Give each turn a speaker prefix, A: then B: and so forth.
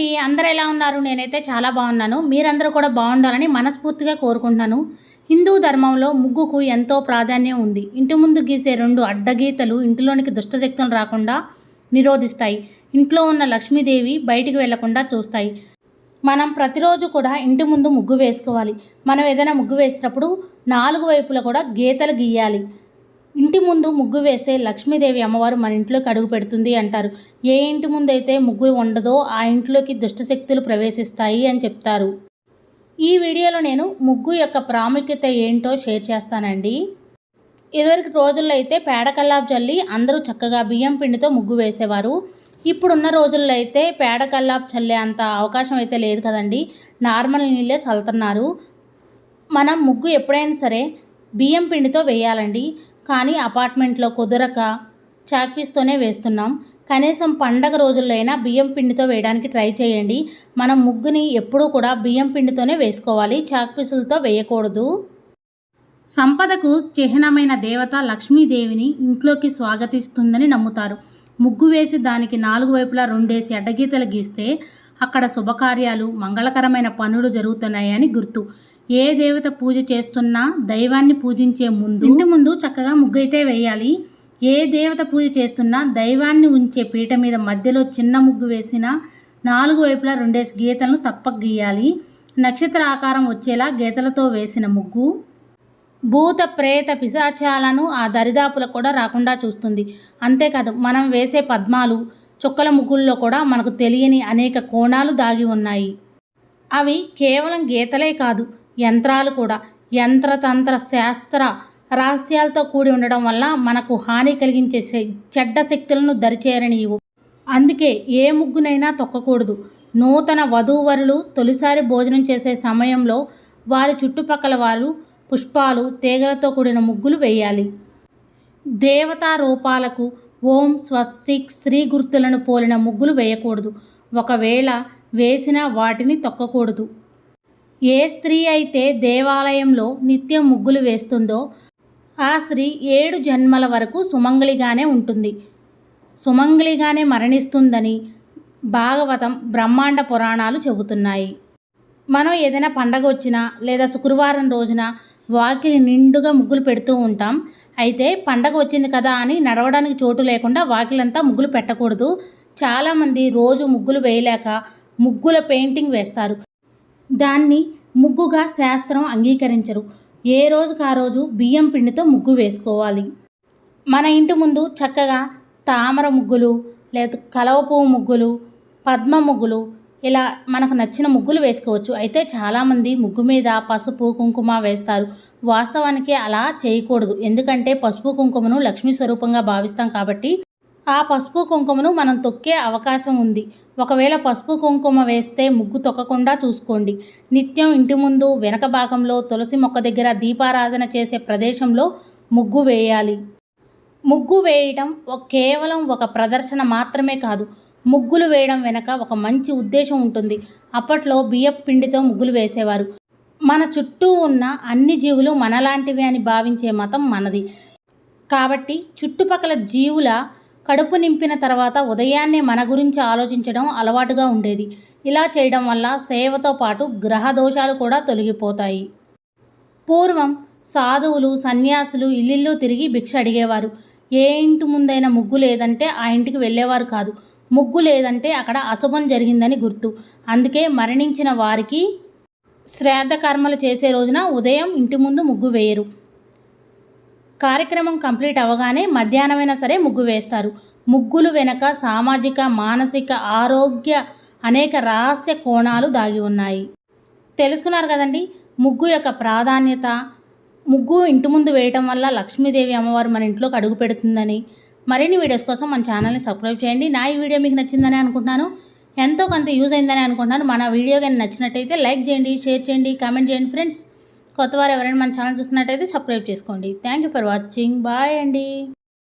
A: అండి అందరు ఎలా ఉన్నారు? నేనైతే చాలా బాగున్నాను. మీరందరూ కూడా బాగుండాలని మనస్ఫూర్తిగా కోరుకుంటున్నాను. హిందూ ధర్మంలో ముగ్గుకు ఎంతో ప్రాధాన్యం ఉంది. ఇంటి ముందు గీసే రెండు అడ్డగీతలు ఇంటిలోనికి దుష్టశక్తులు రాకుండా నిరోధిస్తాయి. ఇంట్లో ఉన్న లక్ష్మీదేవి బయటికి వెళ్ళకుండా చూస్తాయి. మనం ప్రతిరోజు కూడా ఇంటి ముందు ముగ్గు వేసుకోవాలి. మనం ఏదైనా ముగ్గు వేసినప్పుడు నాలుగు వైపులా కూడా గీతలు గీయాలి. ఇంటి ముందు ముగ్గు వేస్తే లక్ష్మీదేవి అమ్మవారు మన ఇంట్లోకి అడుగు పెడుతుంది అంటారు. ఏ ఇంటి ముందు అయితే ముగ్గు ఉండదో ఆ ఇంట్లోకి దుష్టశక్తులు ప్రవేశిస్తాయి అని చెప్తారు. ఈ వీడియోలో నేను ముగ్గు యొక్క ప్రాముఖ్యత ఏంటో షేర్ చేస్తానండి. ఇదివరకు రోజుల్లో అయితే పేడ కల్లాపు చల్లి అందరూ చక్కగా బియ్యం పిండితో ముగ్గు వేసేవారు. ఇప్పుడున్న రోజుల్లో అయితే పేడ కల్లాపు చల్లే అంత అవకాశం అయితే లేదు కదండి. నార్మల్ నీళ్ళే చల్లుతున్నారు. మనం ముగ్గు ఎప్పుడైనా సరే బియ్యం పిండితో వేయాలండి. కానీ అపార్ట్మెంట్లో కుదరక చాక్పీస్తోనే వేస్తున్నాం. కనీసం పండగ రోజుల్లో అయినా బియ్యం పిండితో వేయడానికి ట్రై చేయండి. మనం ముగ్గుని ఎప్పుడూ కూడా బియ్యం పిండితోనే వేసుకోవాలి. చాక్పీసులతో వేయకూడదు. సంపదకు చిహ్నమైన దేవత లక్ష్మీదేవిని ఇంట్లోకి స్వాగతిస్తుందని నమ్ముతారు. ముగ్గు వేసి దానికి నాలుగు వైపులా రెండేసి అడ్డగీతలు గీస్తే అక్కడ శుభకార్యాలు మంగళకరమైన పనులు జరుగుతున్నాయని గుర్తు. ఏ దేవత పూజ చేస్తున్నా దైవాన్ని పూజించే ముందు ఇంటి ముందు చక్కగా ముగ్గు అయితే వేయాలి. ఏ దేవత పూజ చేస్తున్నా దైవాన్ని ఉంచే పీట మీద మధ్యలో చిన్న ముగ్గు వేసిన నాలుగు వైపులా రెండేసి గీతలను తప్పక గీయాలి. నక్షత్ర ఆకారం వచ్చేలా గీతలతో వేసిన ముగ్గు. భూత ప్రేత పిశాచాలను ఆ దరిదాపులకు కూడా రాకుండా చూస్తుంది. అంతేకాదు మనం వేసే పద్మాలు చుక్కల ముగ్గుల్లో కూడా మనకు తెలియని అనేక కోణాలు దాగి ఉన్నాయి. అవి కేవలం గీతలే కాదు యంత్రాలు కూడా. యంత్రతంత్ర శాస్త్ర రహస్యాలతో కూడి ఉండడం వల్ల మనకు హాని కలిగించే చెడ్డ శక్తులను దరిచేరనివ్వు అందుకే ఏ ముగ్గునైనా తొక్కకూడదు. నూతన వధూవరులు తొలిసారి భోజనం చేసే సమయంలో వారి చుట్టుపక్కల వారు పుష్పాలు తీగలతో కూడిన ముగ్గులు వేయాలి. దేవతా రూపాలకు ఓం స్వస్తిక్ శ్రీ గుర్తులను పోలిన ముగ్గులు వేయకూడదు. ఒకవేళ వేసిన వాటిని తొక్కకూడదు. ఏ స్త్రీ అయితే దేవాలయంలో నిత్యం ముగ్గులు వేస్తుందో ఆ స్త్రీ ఏడు జన్మల వరకు సుమంగళిగానే ఉంటుంది. సుమంగళిగానే మరణిస్తుందని భాగవతం బ్రహ్మాండ పురాణాలు చెబుతున్నాయి. మనం ఏదైనా పండగ వచ్చినా లేదా శుక్రవారం రోజున వాకిలి నిండుగా ముగ్గులు పెడుతూ ఉంటాం. అయితే పండగ వచ్చింది కదా అని నడవడానికి చోటు లేకుండా వాకిలంతా ముగ్గులు పెట్టకూడదు. చాలామంది రోజు ముగ్గులు వేయలేక ముగ్గుల పెయింటింగ్ వేస్తారు. దాన్ని ముగ్గుగా శాస్త్రం అంగీకరించరు. ఏ రోజుకు ఆ రోజు బియ్యం పిండితో ముగ్గు వేసుకోవాలి. మన ఇంటి ముందు చక్కగా తామర ముగ్గులు లేదా కలవ పువ్వు ముగ్గులు పద్మ ముగ్గులు ఇలా మనకు నచ్చిన ముగ్గులు వేసుకోవచ్చు. అయితే చాలామంది ముగ్గు మీద పసుపు కుంకుమ వేస్తారు. వాస్తవానికి అలా చేయకూడదు. ఎందుకంటే పసుపు కుంకుమను లక్ష్మీ స్వరూపంగా భావిస్తాం కాబట్టి ఆ పసుపు కుంకుమను మనం తొక్కే అవకాశం ఉంది. ఒకవేళ పసుపు కుంకుమ వేస్తే ముగ్గు తొక్కకుండా చూసుకోండి. నిత్యం ఇంటి ముందు వెనక భాగంలో తులసి మొక్క దగ్గర దీపారాధన చేసే ప్రదేశంలో ముగ్గు వేయాలి. ముగ్గు వేయడం కేవలం ఒక ప్రదర్శన మాత్రమే కాదు. ముగ్గులు వేయడం వెనక ఒక మంచి ఉద్దేశం ఉంటుంది. అప్పట్లో బియ్యం పిండితో ముగ్గులు వేసేవారు. మన చుట్టూ ఉన్న అన్ని జీవులు మనలాంటివి అని భావించే మతం మనది. కాబట్టి చుట్టుపక్కల జీవుల కడుపు నింపిన తర్వాత ఉదయాన్నే మన గురించి ఆలోచించడం అలవాటుగా ఉండేది. ఇలా చేయడం వల్ల సేవతో పాటు గ్రహ దోషాలు కూడా తొలగిపోతాయి. పూర్వం సాధువులు సన్యాసులు ఇల్లిల్లు తిరిగి భిక్ష అడిగేవారు. ఏ ఇంటి ముందైనా ముగ్గు లేదంటే ఆ ఇంటికి వెళ్ళేవారు కాదు. ముగ్గు లేదంటే అక్కడ అశుభం జరిగిందని గుర్తు. అందుకే మరణించిన వారికి శ్రాద్ధ కర్మలు చేసే రోజున ఉదయం ఇంటి ముందు ముగ్గు వేయరు. కార్యక్రమం కంప్లీట్ అవ్వగానే మధ్యాహ్నమైనా సరే ముగ్గు వేస్తారు. ముగ్గులు వెనక సామాజిక మానసిక ఆరోగ్య అనేక రహస్య కోణాలు దాగి ఉన్నాయి. తెలుసుకున్నారు కదండి? ముగ్గు యొక్క ప్రాధాన్యత ముగ్గు ఇంటి ముందు వేయటం వల్ల లక్ష్మీదేవి అమ్మవారు మన ఇంట్లోకి అడుగు పెడుతుందని మరిన్ని వీడియోస్ కోసం మన ఛానల్ని సబ్స్క్రైబ్ చేయండి. నా ఈ వీడియో మీకు నచ్చిందని అనుకుంటున్నాను. ఎంతో కొంత యూజ్ అయిందని అనుకుంటున్నాను. మన వీడియో కానీ నచ్చినట్టయితే లైక్ చేయండి షేర్ చేయండి కామెంట్ చేయండి. ఫ్రెండ్స్ కొత్త వారు ఎవరైనా మన ఛానల్ చూసినట్టయితే సబ్స్క్రైబ్ చేసుకోండి. Thank you for watching bye అండి.